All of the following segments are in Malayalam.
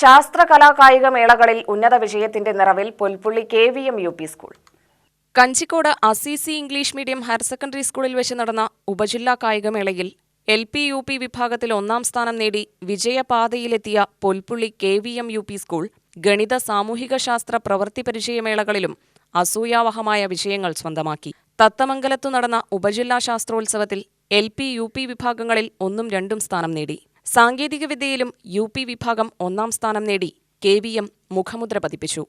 ശാസ്ത്ര കലാ കായിക മേളകളിൽ ഉന്നത വിജയത്തിന്റെ നിറവിൽ Pulpully K V M U P school. Kanjikode Assisi English medium higher secondary സ്കൂളിൽ വെച്ച് നടന്ന ഉപജില്ലാ കായികമേളയിൽ എൽ പി യു പി വിഭാഗത്തിൽ ഒന്നാം സ്ഥാനം നേടി വിജയപാതയിലെത്തിയ Polpulli K V M U P school ഗണിത സാമൂഹിക ശാസ്ത്ര പ്രവൃത്തി പരിചയമേളകളിലും അസൂയാവഹമായ വിജയങ്ങൾ സ്വന്തമാക്കി. തത്തമംഗലത്തു നടന്ന ഉപജില്ലാ ശാസ്ത്രോത്സവത്തിൽ എൽ പി യു പി വിഭാഗങ്ങളിൽ ഒന്നും രണ്ടും സ്ഥാനം നേടി. സാങ്കേതികവിദ്യയിലും യു പി വിഭാഗം ഒന്നാം സ്ഥാനം നേടി കെ വി എം മുഖമുദ്ര പതിപ്പിച്ചു.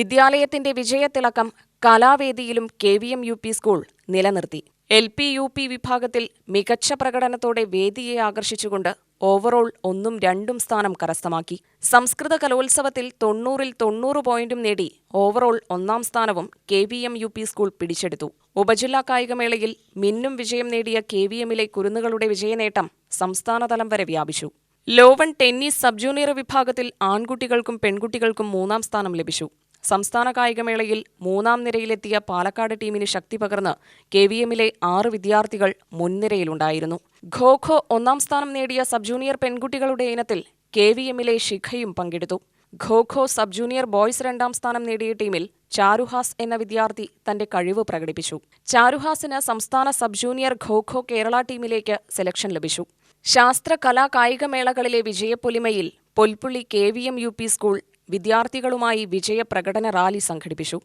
വിദ്യാലയത്തിന്റെ വിജയത്തിളക്കം കലാവേദിയിലും K V M U P school നിലനിർത്തി. എൽ പി യു പി വിഭാഗത്തിൽ മികച്ച പ്രകടനത്തോടെ വേദിയെ ആകർഷിച്ചുകൊണ്ട് ഓവറോൾ ഒന്നും രണ്ടും സ്ഥാനം കരസ്ഥമാക്കി. സംസ്കൃത കലോത്സവത്തിൽ തൊണ്ണൂറിൽ തൊണ്ണൂറ് പോയിന്റും നേടി ഓവറോൾ ഒന്നാം സ്ഥാനവും K V M U P school പിടിച്ചെടുത്തു. ഉപജില്ലാ കായികമേളയിൽ മിന്നും വിജയം നേടിയ കെ വി എമ്മിലെ കുരുന്നുകളുടെ വിജയനേട്ടം സംസ്ഥാനതലം വരെ വ്യാപിച്ചു. ലോവൺ ടെന്നീസ് സബ് ജൂനിയർ വിഭാഗത്തിൽ ആൺകുട്ടികൾക്കും പെൺകുട്ടികൾക്കും മൂന്നാം സ്ഥാനം ലഭിച്ചു. സംസ്ഥാന കായികമേളയിൽ മൂന്നാം നിരയിലെത്തിയ പാലക്കാട് ടീമിന് ശക്തി പകർന്ന് കെ വി എമ്മിലെ ആറ് വിദ്യാർത്ഥികൾ മുൻനിരയിലുണ്ടായിരുന്നു. ഖോഖോ ഒന്നാം സ്ഥാനം നേടിയ സബ് ജൂനിയർ പെൺകുട്ടികളുടെ ഇനത്തിൽ കെ വി എമ്മിലെ ശിഖയും പങ്കെടുത്തു. Kho kho sub junior boys രണ്ടാം സ്ഥാനം നേടിയ ടീമിൽ ചാരുഹാസ് എന്ന വിദ്യാർത്ഥി തന്റെ കഴിവ് പ്രകടിപ്പിച്ചു. ചാരുഹാസിന് സംസ്ഥാന സബ് ജൂനിയർ ഖോ ഖോ കേരള ടീമിലേക്ക് സെലക്ഷൻ ലഭിച്ചു. ശാസ്ത്ര കലാ കായികമേളകളിലെ വിജയപ്പൊലിമയിൽ Polpulli K V M U P school വിദ്യാർത്ഥികളുമായി വിജയപ്രകടന റാലി സംഘടിപ്പിച്ചു.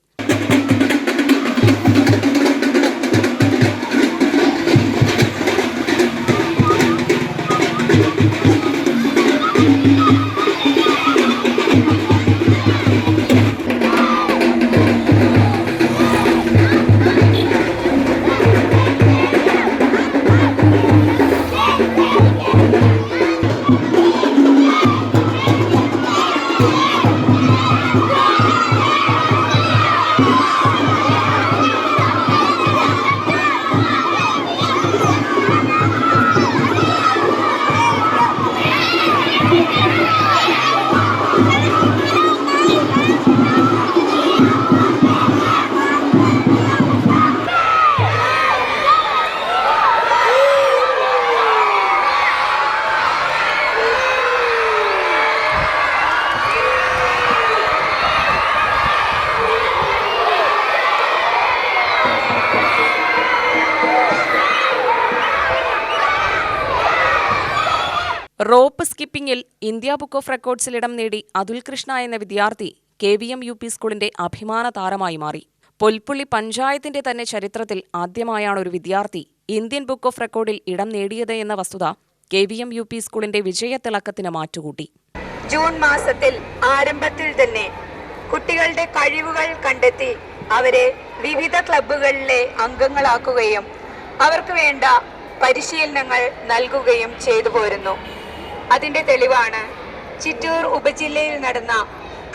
റോപ്പ് സ്കിപ്പിംഗിൽ ഇന്ത്യ ബുക്ക് ഓഫ് റെക്കോർഡ്സിൽ ഇടം നേടി അതുൽ കൃഷ്ണ എന്ന വിദ്യാർത്ഥി K V M U P സ്കൂളിന്റെ അഭിമാന താരമായി മാറി. പൊൽപ്പുള്ളി പഞ്ചായത്തിന്റെ തന്നെ ചരിത്രത്തിൽ ആദ്യമായാണ് ഒരു വിദ്യാർത്ഥി ഇന്ത്യൻ ബുക്ക് ഓഫ് റെക്കോർഡിൽ ഇടം നേടിയത് എന്ന വസ്തുത K V M U P സ്കൂളിന്റെ വിജയത്തിളക്കത്തിന് മാറ്റുകൂട്ടി. ജൂൺ മാസത്തിൽ ആരംഭത്തിൽ തന്നെ കുട്ടികളുടെ കഴിവുകൾ കണ്ടെത്തി അവരെ വിവിധ ക്ലബ്ബുകളിലെ അംഗങ്ങളാക്കുകയും അവർക്ക് വേണ്ട പരിശീലനങ്ങൾ നൽകുകയും ചെയ്തു പോരുന്നു. അതിന്റെ തെളിവാണ്. ചിറ്റൂർ ഉപജില്ലയിൽ നടന്ന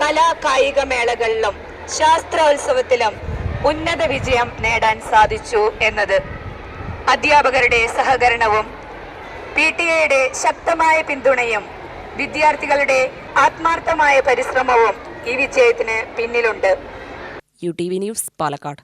കലാ കായിക മേളകളിലും ശാസ്ത്രോത്സവത്തിലും ഉന്നത വിജയം നേടാൻ സാധിച്ചു എന്നത്. അധ്യാപകരുടെ സഹകരണവും പി ടി എയുടെ ശക്തമായ പിന്തുണയും വിദ്യാർത്ഥികളുടെ ആത്മാർത്ഥമായ പരിശ്രമവും ഈ വിജയത്തിന് പിന്നിലുണ്ട്. U T V news Palakkad.